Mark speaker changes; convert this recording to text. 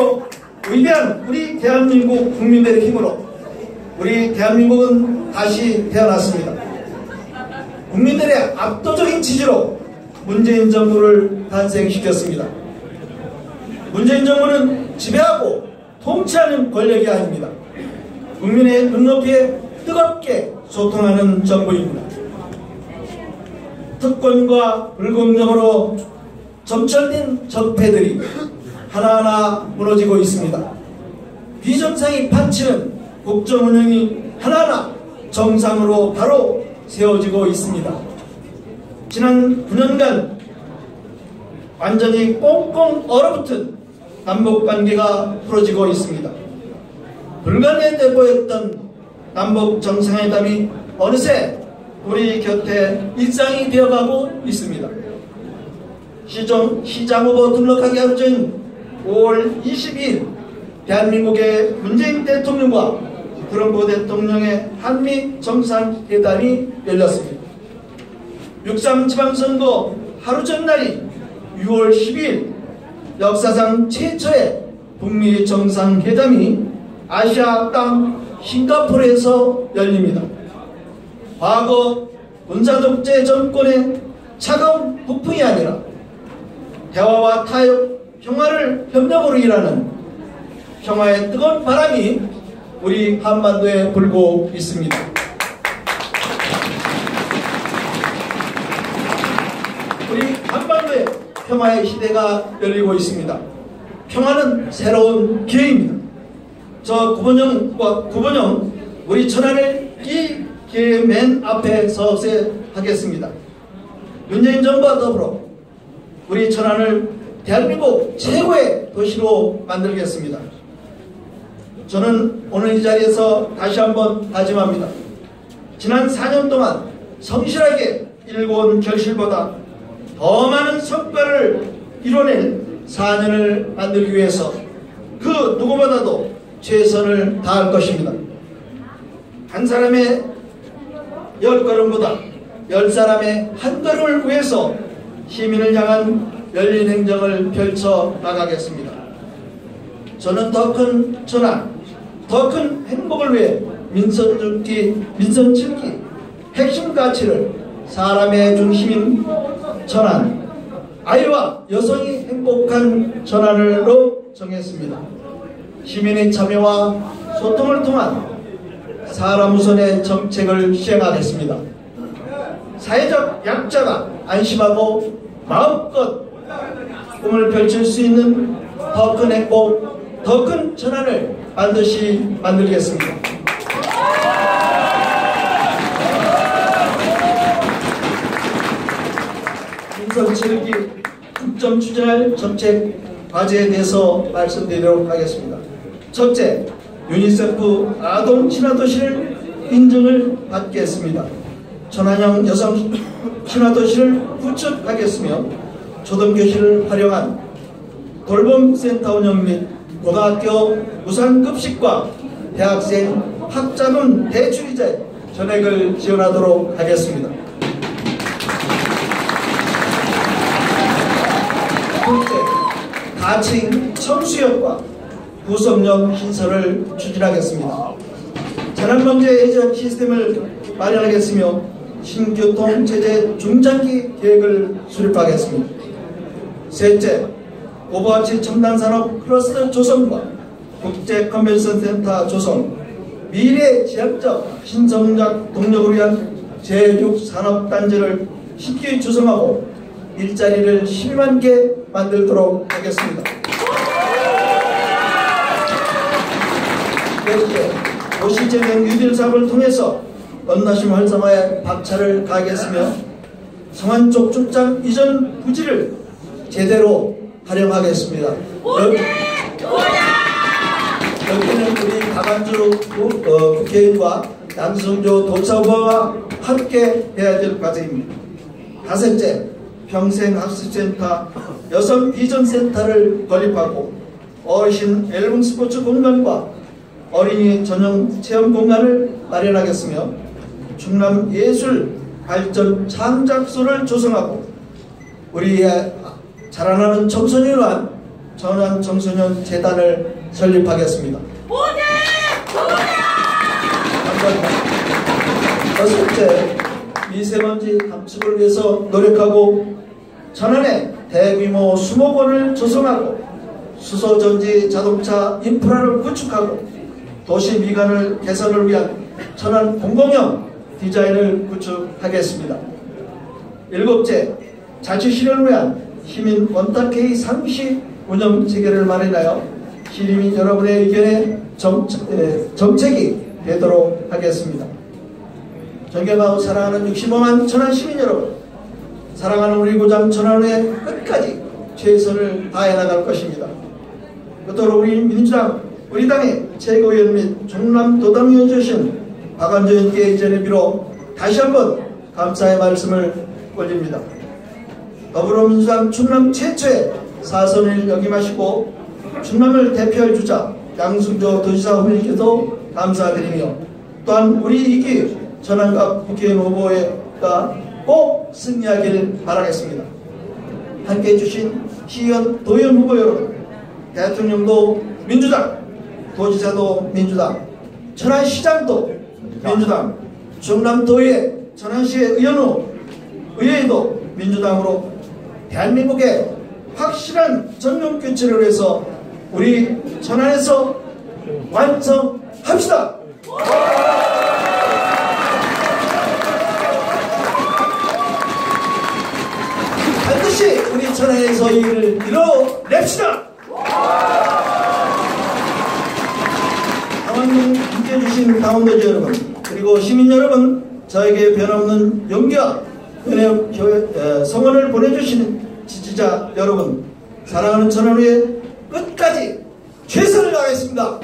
Speaker 1: 힘으로 위대한 우리 대한민국 국민들의 힘으로 우리 대한민국은 다시 태어났습니다. 국민들의 압도적인 지지로 문재인 정부를 탄생시켰습니다. 문재인 정부는 지배하고 통치하는 권력이 아닙니다. 국민의 눈높이에 뜨겁게 소통하는 정부입니다. 특권과 불공정으로 점철된 적폐들이 하나하나 무너지고 있습니다. 비정상이 판치는 국정 운영이 하나하나 정상으로 바로 세워지고 있습니다. 지난 9년간 완전히 꽁꽁 얼어붙은 남북관계가 풀어지고 있습니다. 불가능해 보였던 남북 정상회담이 어느새 우리 곁에 일상이 되어가고 있습니다. 시정, 시장 후보 등록하기 하루 전 5월 22일 대한민국의 문재인 대통령과 트럼프 대통령의 한미 정상회담이 열렸습니다. 6.3 지방선거 하루 전날이 6월 12일 역사상 최초의 북미 정상회담이 아시아 땅 싱가포르에서 열립니다. 과거 군사독재 정권의 차가운 북풍이 아니라 대화와 타협, 평화를 협력으로 일하는 평화의 뜨거운 바람이 우리 한반도에 불고 있습니다. 우리 한반도에 평화의 시대가 열리고 있습니다. 평화는 새로운 기회입니다. 저 구본영과 구본영 우리 천안을 이 기회 맨 앞에 서세 하겠습니다. 문재인 정부와 더불어 우리 천안을 대한민국 최고의 도시로 만들겠습니다. 저는 오늘 이 자리에서 다시 한번 다짐합니다. 지난 4년 동안 성실하게 일궈온 결실보다 더 많은 성과를 이뤄낼 4년을 만들기 위해서 그 누구보다도 최선을 다할 것입니다. 한 사람의 열 걸음보다 열 사람의 한 걸음을 위해서 시민을 향한 열린 행정을 펼쳐 나가겠습니다. 저는 더 큰 전환, 더 큰 행복을 위해 민선 죽기, 민선 즐기, 핵심 가치를 사람의 중심인 전환, 아이와 여성이 행복한 전환으로 정했습니다. 시민의 참여와 소통을 통한 사람 우선의 정책을 시행하겠습니다. 사회적 약자가 안심하고 마음껏 꿈을 펼칠 수 있는 더 큰 행복, 더 큰 전환을 반드시 만들겠습니다. 민선 7기 중점 추진할 정책 과제에 대해서 말씀드리도록 하겠습니다. 첫째, 유니세프 아동 친화도시를 인증을 받겠습니다. 천안형 여성 친화도시를 구축하겠으며 초등교실을 활용한 돌봄센터 운영 및 고등학교 무상급식과 대학생 학자금 대출이자 전액을 지원하도록 하겠습니다. 둘째, 가칭 청수역과 구성역 신설을 추진하겠습니다. 재난방재 예전 시스템을 마련하겠으며 신교통체제 중장기 계획을 수립하겠습니다. 셋째, 오버워치 첨단산업 클러스터 조성과 국제 컨벤션 센터 조성, 미래 지향적 신성장 동력을 위한 제6산업단지를 쉽게 조성하고 일자리를 12만 개 만들도록 하겠습니다. 넷째, 도시재생 뉴딜 사업을 통해서 언나심 활성화에 박차를 가하겠으며 성안 쪽 출장 이전 부지를 제대로 활용하겠습니다. 여기는 우리 가만주 어, 국회의원과 남성조 도사후보와 함께 해야 될 과제입니다. 다섯째, 평생학습센터, 여성 비전센터를 건립하고 어르신 앨범 스포츠 공간과 어린이 전용 체험 공간을 마련하겠으며 충남 예술 발전 창작소를 조성하고 우리의 자라나는 청소년을 위한 전환 청소년 재단을 설립하겠습니다.
Speaker 2: 오대!
Speaker 1: 감사합니다. 여섯째, 미세먼지 감축을 위해서 노력하고 천안에 대규모 수목원을 조성하고 수소전지 자동차 인프라를 구축하고 도시 미관을 개선을 위한 천안 공공형 디자인을 구축하겠습니다. 일곱째, 자치 실현을 위한 시민 원탁회의 상시 운영 체계를 마련하여 시민 여러분의 의견에 정책, 에, 정책 이 되도록 하겠습니다. 존경하고 사랑하는 65만 천안 시민 여러분, 사랑하는 우리 고장 천안의 끝까지 최선을 다해 나갈 것입니다. 끝으로 우리 민주당, 우리 당의 최고위원 및 종남도당위원 주신 박완조 의원께 이전에 비로 다시 한번 감사의 말씀을 올립니다. 더불어민주당 충남 최초의 사선을 역임하시고 충남을 대표할 주자 양승조 도지사 후보님께도 감사드리며 또한 우리 이기 전환갑 국회의원 후보가 꼭 승리하기를 바라겠습니다. 함께해 주신 시의원 도의원 후보 여러분 대통령도 민주당 도지사도 민주당 천안시장도 민주당 충남도의 천안시의 의원 후 의회도 민주당으로 대한민국의 확실한 전면 교체를 위해서 우리 천안에서 완성합시다. 반드시 우리 천안에서 이 일을 이뤄냅시다. 강원도 함께 주신 강원도지 여러분 그리고 시민 여러분 저에게 변함없는 용기와 은혜, 교회, 에, 성원을 보내주시는 지지자 여러분 사랑하는 천안우의 끝까지 최선을 다하겠습니다.